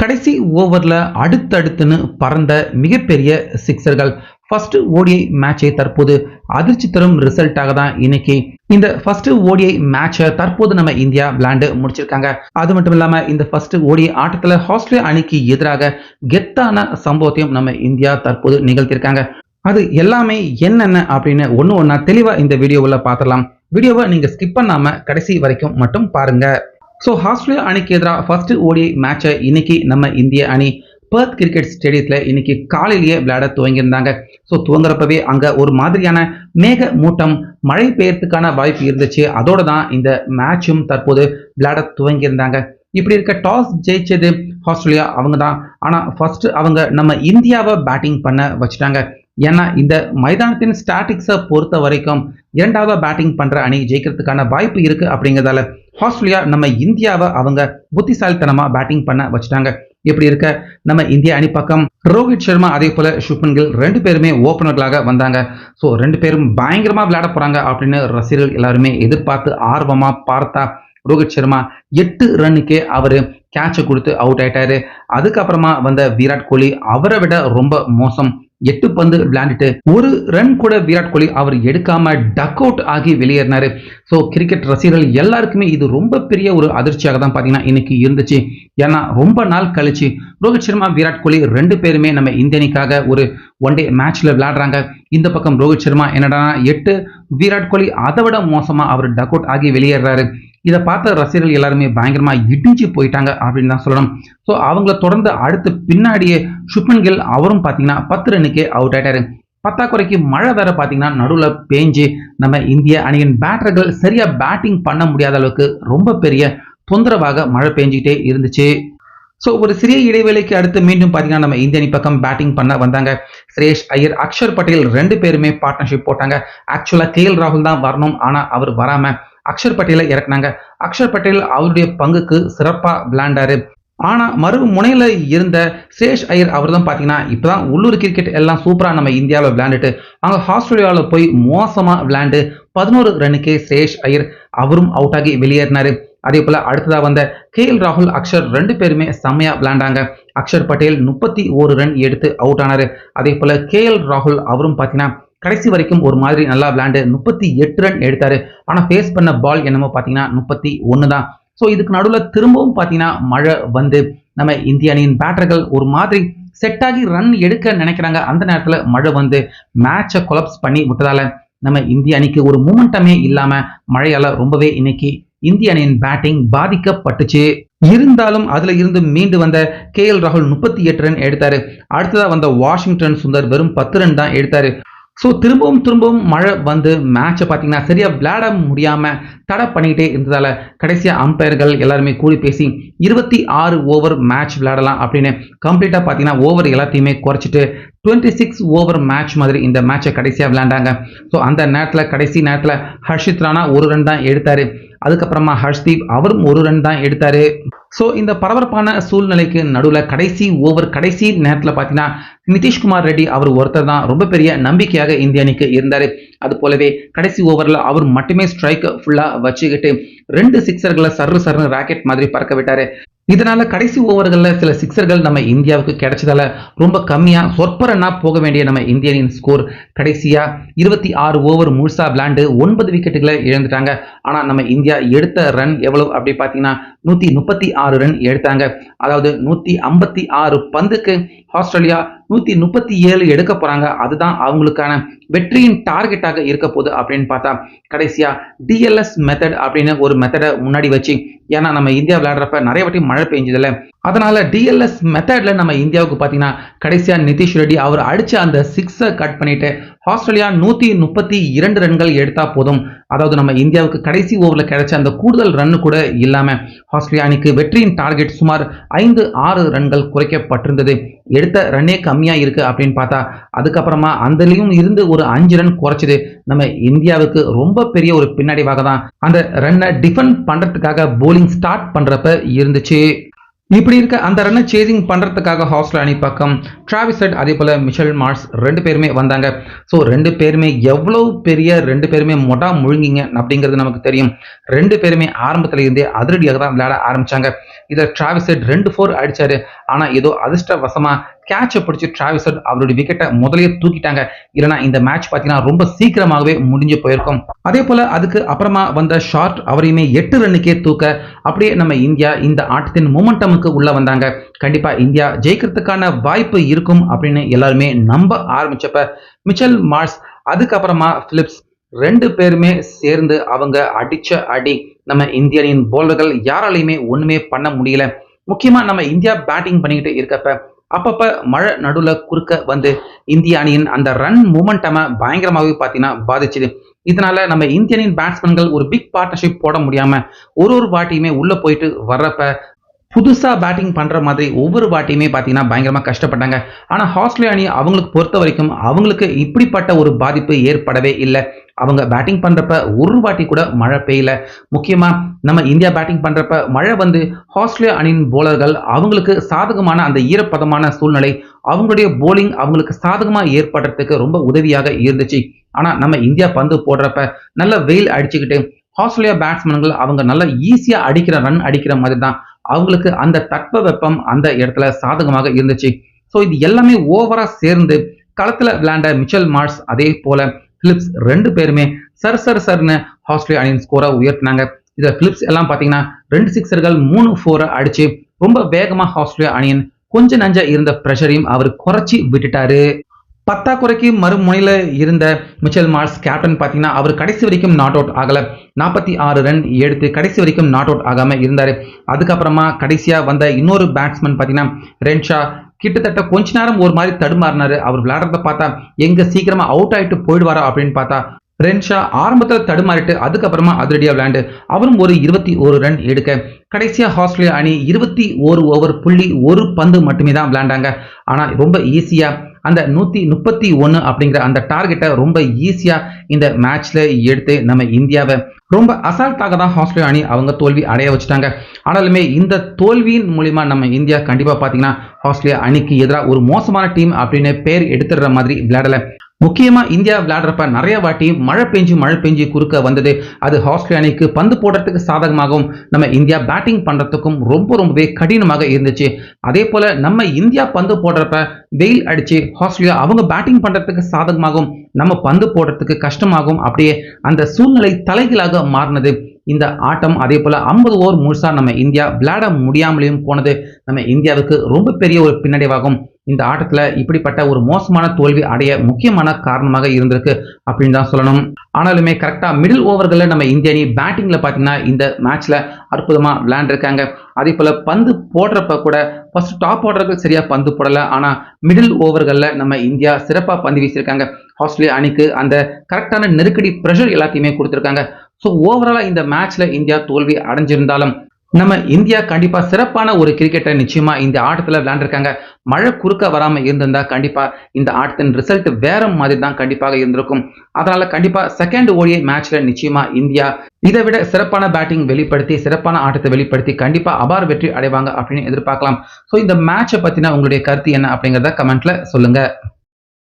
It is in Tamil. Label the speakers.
Speaker 1: கடைசி ஓவரில் அடுத்தடுத்துன்னு பறந்த மிகப்பெரிய சிக்ஸர்கள் ஃபர்ஸ்ட் ஓடிஐ மேட்சை தற்போது அதிர்ச்சி தரும் ரிசல்ட்டாக தான் இன்னைக்கு இந்த ஃபர்ஸ்ட் ஓடிஐ மேட்சை தற்போது நம்ம இந்தியா விளையாண்டு முடிச்சிருக்காங்க. அது மட்டும் இல்லாமல் இந்த ஃபர்ஸ்ட் ஓடிஐ ஆட்டத்தில் ஆஸ்திரேலியா அணிக்கு எதிராக கெத்தான சம்பவத்தையும் நம்ம இந்தியா தற்போது நிகழ்த்தியிருக்காங்க. அது எல்லாமே என்னென்ன அப்படின்னு ஒன்று ஒன்றா தெளிவாக இந்த வீடியோவில் பார்த்துடலாம். வீடியோவை நீங்கள் ஸ்கிப் பண்ணாமல் கடைசி வரைக்கும் மட்டும் பாருங்கள் ஸோ ஆஸ்திரேலியா அணிக்கு எதிராக ஃபர்ஸ்ட் ஓடி மேட்சை இன்னைக்கு நம்ம இந்திய அணி பர்த் கிரிக்கெட் ஸ்டேடியத்தில் இன்னைக்கு காலையிலேயே விளையாட துவங்கியிருந்தாங்க. ஸோ துவங்குறப்பவே அங்கே ஒரு மாதிரியான மேக மூட்டம் மழை பெய்யறதுக்கான வாய்ப்பு இருந்துச்சு. அதோட தான் இந்த மேட்சும் தற்போது விளையாட துவங்கியிருந்தாங்க. இப்படி இருக்க டாஸ் ஜெயிச்சது ஆஸ்திரேலியா அவங்க தான். ஆனால் ஃபர்ஸ்ட் அவங்க நம்ம இந்தியாவை பேட்டிங் பண்ண வச்சுட்டாங்க. ஏன்னா இந்த மைதானத்தின் ஸ்டாட்டிக்ஸை பொறுத்த வரைக்கும் இரண்டாவது பேட்டிங் பண்ணுற அணி ஜெயிக்கிறதுக்கான வாய்ப்பு இருக்குது அப்படிங்கிறதால ஆஸ்திரேலியா நம்ம இந்தியாவை அவங்க புத்திசாலித்தனமாக பேட்டிங் பண்ண வச்சுட்டாங்க. இப்படி இருக்க? நம்ம இந்திய அணி பக்கம் ரோஹித் சர்மா அதே போல சுப்மன் கில் ரெண்டு பேருமே ஓப்பனர்களாக வந்தாங்க. ஸோ ரெண்டு பேரும் பயங்கரமாக விளையாட போகிறாங்க அப்படின்னு ரசிகர்கள் எல்லாருமே எதிர்பார்த்து ஆர்வமாக பார்த்தா ரோஹித் சர்மா எட்டு ரன்னுக்கே அவர் கேட்சை கொடுத்து அவுட் ஆயிட்டாரு. அதுக்கப்புறமா வந்த விராட் கோலி அவரை விட ரொம்ப மோசம். எட்டு பந்து விளையாண்டுட்டு ஒரு ரன் கூட விராட் கோலி அவர் எடுக்காம டக் அவுட் ஆகி வெளியேறினாரு. ஸோ கிரிக்கெட் ரசிகர்கள் எல்லாருக்குமே இது ரொம்ப பெரிய ஒரு அதிர்ச்சியாக தான் பார்த்தீங்கன்னா இன்னைக்கு இருந்துச்சு. ஏன்னா ரொம்ப நாள் கழிச்சு ரோஹித் சர்மா விராட் கோலி ரெண்டு பேருமே நம்ம இந்திய ஒரு ஒன் டே மேட்ச்ல விளையாடுறாங்க. இந்த பக்கம் ரோஹித் சர்மா என்னடா எட்டு விராட் கோலி அதை விட மோசமா அவர் டக் அவுட் ஆகி வெளியேறாரு இதை பார்த்த ரசிகர்கள் எல்லாருமே பயங்கரமா இடிஞ்சு போயிட்டாங்க அப்படின்னு தான் சொல்லணும். ஸோ அவங்கள தொடர்ந்து அடுத்து பின்னாடியே சுப்மன் கில் அவரும் பார்த்தீங்கன்னா பத்து ரன்னுக்கே அவுட் ஆயிட்டாரு. பத்தாக்குறைக்கு மழை வேற பார்த்தீங்கன்னா நடுவில் பேஞ்சு நம்ம இந்திய அணியின் பேட்டர்கள் சரியா பேட்டிங் பண்ண முடியாத அளவுக்கு ரொம்ப பெரிய தொந்தரவாக மழை பெஞ்சிக்கிட்டே இருந்துச்சு. ஸோ ஒரு சிறிய இடைவேளைக்கு அடுத்து மீண்டும் பார்த்தீங்கன்னா நம்ம இந்திய அணி பக்கம் பேட்டிங் பண்ண வந்தாங்க. சுரேஷ் ஐயர் அக்ஷர் பட்டேல் ரெண்டு பேருமே பார்ட்னர்ஷிப் போட்டாங்க. ஆக்சுவலாக கே எல் ராகுல் தான் வரணும். ஆனால் அவர் வராமல் அக்ஷர் பட்டேலை இறக்குனாங்க. அக்ஷர் பட்டேல் அவருடைய பங்குக்கு சிறப்பாக விளையாண்டாரு. ஆனால் மறு முனையில் இருந்த சேஷ் ஐயர் அவர் தான் பார்த்தீங்கன்னா இப்போ தான் உள்ளூர் கிரிக்கெட் எல்லாம் சூப்பராக நம்ம இந்தியாவில் விளையாண்டுட்டு அங்கே ஆஸ்திரேலியாவில் போய் மோசமாக விளையாண்டு பதினோரு ரன்னுக்கே சேஷ் ஐயர் அவரும் அவுட் ஆகி வெளியேறினார். அதே போல் அடுத்ததாக வந்த கே எல் ராகுல் அக்ஷர் ரெண்டு பேருமே செம்மையா விளையாண்டாங்க. அக்ஷர் பட்டேல் முப்பத்தி ஒரு ரன் எடுத்து அவுட் ஆனார். அதே போல் கே எல் ராகுல் அவரும் பார்த்தீங்கன்னா கடைசி வரைக்கும் ஒரு மாதிரி நல்லா விளையாண்டு முப்பத்தி எட்டு ரன் எடுத்தாரு. ஆனால் ஃபேஸ் பண்ண பால் என்னமோ பார்த்தீங்கன்னா முப்பத்தி ஒன்று தான். ஸோ இதுக்கு நடுவில் திரும்பவும் பார்த்தீங்கன்னா மழை வந்து நம்ம இந்திய அணியின் பேட்டர்கள் ஒரு மாதிரி செட் ஆகி ரன் எடுக்க நினைக்கிறாங்க. அந்த நேரத்தில் மழை வந்து மேட்சை கொலப்ஸ் பண்ணி விட்டதால நம்ம இந்திய அணிக்கு ஒரு மூமெண்டமே இல்லாமல் மழையால் ரொம்பவே இன்னைக்கு இந்திய அணியின் பேட்டிங் பாதிக்கப்பட்டுச்சு. இருந்தாலும் அதுல இருந்து மீண்டு வந்த கே எல் ராகுல் முப்பத்தி எட்டு ரன் எடுத்தாரு. அடுத்ததா வந்த வாஷிங்டன் சுந்தர் வெறும் பத்து ரன் தான் எடுத்தாரு. ஸோ திரும்பவும் திரும்பவும் மழை வந்து மேட்சை பார்த்தீங்கன்னா சரியாக விளையாட முடியாமல் தடை பண்ணிக்கிட்டே இருந்ததால் கடைசியாக அம்பையர்கள் எல்லாருமே கூடி பேசி இருபத்தி ஆறு ஓவர் மேட்ச் விளையாடலாம் அப்படின்னு கம்ப்ளீட்டாக பார்த்தீங்கன்னா ஓவர் எல்லாத்தையுமே குறைச்சிட்டு டுவெண்ட்டி சிக்ஸ் ஓவர் மேட்ச் மாதிரி இந்த மேட்சை கடைசியாக விளையாண்டாங்க. ஸோ அந்த நேரத்தில் கடைசி நேரத்தில் ஹர்ஷித் ராணா ஒரு ரன் தான் எடுத்தார். அதுக்கப்புறமா ஹர்ஷ்தீப் அவரும் ஒரு ரன் தான் எடுத்தார். ஸோ இந்த பரபரப்பான சூழ்நிலைக்கு நடுவில் கடைசி ஓவர் கடைசி நேரத்தில் பார்த்தீங்கன்னா நிதிஷ்குமார் ரெட்டி அவர் ஒருத்தர் தான். ரொம்ப பெரிய நம்பிக்கையாக இந்திய அணிக்கு இருந்தார். அது போலவே கடைசி ஓவரில் அவர் மட்டுமே ஸ்ட்ரைக் ஃபுல்லாக வச்சுக்கிட்டு ரெண்டு சிக்ஸர்களை சர்ரு சர்னு ராக்கெட் மாதிரி பறக்க விட்டார். இதனால கடைசி ஓவர்களில் சில சிக்ஸர்கள் நம்ம இந்தியாவுக்கு கிடைச்சதால ரொம்ப கம்மியாக சொற்ப போக வேண்டிய நம்ம இந்தியனின் ஸ்கோர் கடைசியாக இருபத்தி ஆறு ஓவர் முழுசா விளாண்டு ஒன்பது விக்கெட்டுகளை இழந்துட்டாங்க. ஆனால் நம்ம இந்தியா எடுத்த ரன் எவ்வளவு? அப்படி பார்த்தீங்கன்னா நூத்தி முப்பத்தி ஆறு ரன் எடுத்தாங்க. அதாவது நூத்தி ஐம்பத்தி ஆறு பந்துக்கு ஆஸ்திரேலியா நூத்தி முப்பத்தி ஏழு எடுக்க போறாங்க. அதுதான் அவங்களுக்கான வெற்றியின் டார்கெட்டாக இருக்க போகுது அப்படின்னு பார்த்தா கடைசியா டிஎல்எஸ் மெத்தட் அப்படின்னு ஒரு மெத்தடை முன்னாடி வச்சு ஏன்னா நம்ம இந்தியா விளையாடுறப்ப நிறைய வாட்டி மழை பெஞ்சதில்ல. அதனால டிஎல்எஸ் மெத்தட்ல நம்ம இந்தியாவுக்கு பார்த்தீங்கன்னா கடைசியா நிதிஷ் ரெட்டி அவர் அடிச்ச அந்த சிக்ஸை கட் பண்ணிட்டு ஆஸ்திரேலியா நூத்தி முப்பத்தி இரண்டு ரன்கள் எடுத்தா போதும். அதாவது நம்ம இந்தியாவுக்கு கடைசி ஓவரில் கிடைச்ச அந்த கூடுதல் ரன் கூட இல்லாமல் ஆஸ்திரேலியா அணிக்கு வெற்றியின் டார்கெட் சுமார் ஐந்து ஆறு ரன்கள் குறைக்கப்பட்டிருந்தது. எடுத்த ரன்னே கம்மியாக இருக்கு அப்படின்னு பார்த்தா அதுக்கப்புறமா அந்தலையும் இருந்து ஒரு அஞ்சு ரன் குறைச்சது நம்ம இந்தியாவுக்கு ரொம்ப பெரிய ஒரு பின்னடைவாக தான் அந்த ரன்னை டிஃபெண்ட் பண்ணுறதுக்காக போலிங் ஸ்டார்ட் பண்ணுறப்ப இருந்துச்சு. இப்படி இருக்க அந்த ரன்னை சேசிங் பண்ணுறதுக்காக ஹாஸ்டல் அணி பக்கம் டிராவிசட் அதே போல் மிஷல் மார்ஸ் ரெண்டு பேருமே வந்தாங்க. ஸோ ரெண்டு பேருமே எவ்வளவு பெரிய ரெண்டு பேருமே மொட்டா முழுங்கிங்க அப்படிங்கிறது நமக்கு தெரியும். ரெண்டு பேருமே ஆரம்பத்தில் இருந்தே அதிரடியாக தான் விளையாட ஆரம்பித்தாங்க இதில் டிராவிசட் ரெண்டு ஃபோர் அடித்தார் ஆனால் ஏதோ அதிர்ஷ்டவசமாக கேட்சை பிடிச்சி டிராவிசர் அவருடைய விக்கெட்டை முதலே தூக்கிட்டாங்க. இல்லைனா இந்த மேட்ச் பார்த்தீங்கன்னா ரொம்ப சீக்கிரமாகவே முடிஞ்சு போயிருக்கும். அதே போல அதுக்கு அப்புறமா வந்த ஷார்ட் அவரையுமே எட்டு ரன்னுக்கே தூக்க அப்படியே நம்ம இந்தியா இந்த ஆட்டத்தின் மொமெண்டமுக்கு உள்ள வந்தாங்க. கண்டிப்பா இந்தியா ஜெயிக்கிறதுக்கான வாய்ப்பு இருக்கும் அப்படின்னு எல்லாருமே நம்ப ஆரம்பிச்சப்ப மிச்சல் மார்ஸ் அதுக்கப்புறமா பிலிப்ஸ் ரெண்டு பேருமே சேர்ந்து அவங்க அடிச்ச அடி நம்ம இந்தியனின் போலர்கள் யாராலையுமே ஒண்ணுமே பண்ண முடியல. முக்கியமா நம்ம இந்தியா பேட்டிங் பண்ணிக்கிட்டு இருக்கப்ப அப்பப்ப மழை நடுவுல குறுக்க வந்து இந்திய அணியின் அந்த ரன் மூமெண்டமை பயங்கரமாகவே பார்த்தீங்கன்னா பாதிச்சுது. இதனால நம்ம இந்தியனின் பேட்ஸ்மேன்கள் ஒரு பிக் பார்ட்னர்ஷிப் போட முடியாம ஒரு ஒரு வாட்டியுமே உள்ள போயிட்டு வர்றப்ப புதுசாக பேட்டிங் பண்ணுற மாதிரி ஒவ்வொரு வாட்டியுமே பார்த்தீங்கன்னா பயங்கரமாக கஷ்டப்பட்டாங்க. ஆனால் ஆஸ்திரேலியா அணி அவங்களுக்கு பொறுத்த வரைக்கும் அவங்களுக்கு இப்படிப்பட்ட ஒரு பாதிப்பு ஏற்படவே இல்லை. அவங்க பேட்டிங் பண்ணுறப்ப ஒரு வாட்டி கூட மழை பெய்யல. முக்கியமாக நம்ம இந்தியா பேட்டிங் பண்ணுறப்ப மழை வந்து ஆஸ்திரேலியா அணியின் போலர்கள் அவங்களுக்கு சாதகமான அந்த ஈரப்பதமான சூழ்நிலை அவங்களுடைய போலிங் அவங்களுக்கு சாதகமாக ஏற்படுறதுக்கு ரொம்ப உதவியாக இருந்துச்சு. ஆனால் நம்ம இந்தியா பந்து போடுறப்ப நல்ல வெயில் அடிச்சுக்கிட்டு ஆஸ்திரேலியா பேட்ஸ்மேன்கள் அவங்க நல்லா ஈஸியாக அடிக்கிற ரன் அடிக்கிற மாதிரி தான் அவங்களுக்கு அந்த தட்ப வெப்பம் அந்த இடத்துல சாதகமாக இருந்துச்சு. ஸோ இது எல்லாமே ஓவரா சேர்ந்து களத்துல விளையாண்ட மிச்சல் மார்ஸ் அதே போல பிலிப்ஸ் ரெண்டு பேருமே சர் சர் சர்னு ஆஸ்திரேலியா அணியின் ஸ்கோரை உயர்த்தினாங்க. இதுல பிலிப்ஸ் எல்லாம் பாத்தீங்கன்னா ரெண்டு சிக்ஸர்கள் மூணு ஃபோரை அடிச்சு ரொம்ப வேகமா ஆஸ்திரேலியா அணியின் கொஞ்ச நஞ்ச இருந்த பிரஷரையும் அவர் குறைச்சி விட்டுட்டாரு. பத்தாக்குறைக்கு மறுமுனையில் இருந்த மிச்சல் மார்ஸ் கேப்டன் பார்த்தீங்கன்னா அவர் கடைசி வரைக்கும் நாட் அவுட் ஆகலை. நாற்பத்தி ஆறு ரன் எடுத்து கடைசி வரைக்கும் நாட் அவுட் ஆகாமல் இருந்தார். அதுக்கப்புறமா கடைசியாக வந்த இன்னொரு பேட்ஸ்மேன் பார்த்தீங்கன்னா ரென்ஷா. கிட்டத்தட்ட கொஞ்ச நேரம் ஒரு மாதிரி தடுமாறினார். அவர் விளையாடுறத பார்த்தா எங்க சீக்கிரமா அவுட் ஆயிட்டு போயிடுவாரா அப்படின்னு பார்த்தா ரென்ஷா ஆரம்பத்தில் தடுமாறிட்டு அதுக்கப்புறமா அதிரடியாக விளையாண்டு அவரும் ஒரு இருபத்தி ஒரு ரன் எடுக்க கடைசியாக ஆஸ்திரேலியா அணி இருபத்தி ஒரு ஓவர் புள்ளி ஒரு பந்து மட்டுமே தான் விளையாண்டாங்க. ஆனால் ரொம்ப ஈஸியாக அந்த நூற்றி முப்பத்தி ஒன்று அப்படிங்கிற அந்த டார்கெட்டை ரொம்ப ஈஸியாக இந்த மேட்ச்சில் எடுத்து நம்ம இந்தியாவை ரொம்ப அசால்ட்டாக தான் ஆஸ்திரேலியா அணி அவங்க தோல்வி அடைய வச்சுட்டாங்க. ஆனாலுமே இந்த தோல்வியின் மூலிமா நம்ம இந்தியா கண்டிப்பாக பார்த்தீங்கன்னா ஆஸ்திரேலியா அணிக்கு எதிராக ஒரு மோசமான டீம் அப்படின்னு பேர் எடுத்துடுற மாதிரி விளையாடலை. முக்கியமாக இந்தியா விளையாடுறப்ப நிறைய வாட்டி மழை பெஞ்சு மழை பெஞ்சு குறுக்க வந்தது. அது ஆஸ்திரேலிய அணிக்கு பந்து போடுறதுக்கு சாதகமாகவும் நம்ம இந்தியா பேட்டிங் பண்ணுறதுக்கும் ரொம்ப ரொம்பவே கடினமாக இருந்துச்சு. அதே போல் நம்ம இந்தியா பந்து போடுறப்ப வெயில் அடிச்சு ஆஸ்திரேலியா அவங்க பேட்டிங் பண்ணுறதுக்கு சாதகமாகவும் நம்ம பந்து போடுறதுக்கு கஷ்டமாகவும் அப்படியே அந்த சூழ்நிலை தலைகீழாக மாறினது. இந்த ஆட்டம் அதே போல் ஐம்பது ஓவர் முழுசாக நம்ம இந்தியா விளையாட முடியாமலேயும் போனது நம்ம இந்தியாவுக்கு ரொம்ப பெரிய ஒரு பின்னடைவாகும். இந்த ஆட்டத்தில் இப்படிப்பட்ட ஒரு மோசமான தோல்வி அடைய முக்கியமான காரணமாக இருந்திருக்கு அப்படின்னு தான் சொல்லணும். ஆனாலுமே கரெக்டாக மிடில் ஓவர்களில் நம்ம இந்திய அணி பேட்டிங்கில் பார்த்தீங்கன்னா இந்த மேட்ச்சில் அற்புதமாக விளையாண்டுருக்காங்க. அதே போல் பந்து போடுறப்ப கூட ஃபர்ஸ்ட் டாப் ஆர்டர்கள் சரியாக பந்து போடலை. ஆனால் மிடில் ஓவர்களில் நம்ம இந்தியா சிறப்பாக பந்து வீசியிருக்காங்க. ஆஸ்திரேலியா அணிக்கு அந்த கரெக்டான நெருக்கடி ப்ரெஷர் எல்லாத்தையுமே கொடுத்துருக்காங்க. ஸோ ஓவராலாக இந்த மேட்ச்ல இந்தியா தோல்வி அடைஞ்சிருந்தாலும் நம்ம இந்தியா கண்டிப்பா சிறப்பான ஒரு கிரிக்கெட்டை நிச்சயமா இந்த ஆட்டத்துல விளையாண்டுருக்காங்க. மழை குறுக்க வராம இருந்திருந்தா கண்டிப்பா இந்த ஆட்டத்தின் ரிசல்ட் வேற மாதிரி தான் கண்டிப்பாக இருந்திருக்கும். அதனால கண்டிப்பா செகண்ட் ஓடிஐ மேட்ச்ல நிச்சயமா இந்தியா இதை விட சிறப்பான பேட்டிங் வெளிப்படுத்தி சிறப்பான ஆட்டத்தை வெளிப்படுத்தி கண்டிப்பா அபார் வெற்றி அடைவாங்க அப்படின்னு எதிர்பார்க்கலாம். ஸோ இந்த மேட்சை பத்தின உங்களுடைய கருத்து என்ன அப்படிங்கிறத கமெண்ட்ல சொல்லுங்க.